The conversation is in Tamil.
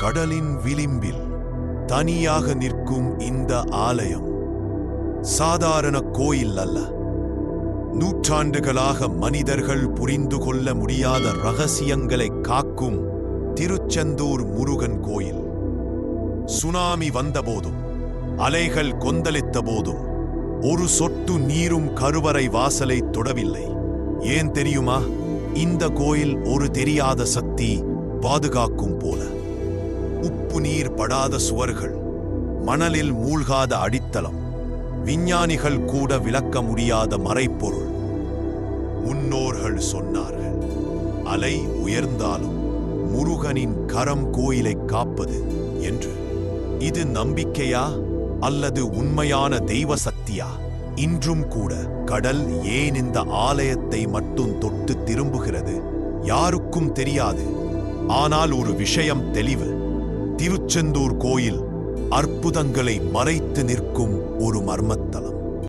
கடலின் விளிம்பில் தனியாக நிற்கும் இந்த ஆலயம் சாதாரண கோயில் அல்ல. நூற்றாண்டுகளாக மனிதர்கள் புரிந்து கொள்ள முடியாத ரகசியங்களை காக்கும் திருச்செந்தூர் முருகன் கோயில். சுனாமி வந்தபோதும் அலைகள் கொந்தளித்த போதும் ஒரு சொட்டு நீரும் கருவறை வாசலை தொடவில்லை. ஏன் தெரியுமா? இந்த கோயில் ஒரு தெரியாத சக்தி பாதுகாக்கும் போல. உப்பு நீர் படாத சுவர்கள் மணலில் மூழ்காத அடித்தளம் விஞ்ஞானிகள் கூட விளக்க முடியாத மறைப்பொருள் முன்னோர்கள் சொன்னார்கள் அலை உயர்ந்தாலும் முருகனின் கரம் கோயிலைக் காப்பது என்று. இது நம்பிக்கையா அல்லது உண்மையான தெய்வ சக்தியா? இன்றும் கூட கடல் ஏன் இந்த ஆலயத்தை மட்டும் தொட்டு திரும்புகிறது? யாருக்கும் தெரியாது. ஆனால் ஒரு விஷயம் தெளிவு. திருச்செந்தூர் கோயில் அற்புதங்களை மறைத்து நிற்கும் ஒரு மர்மத்தலம்.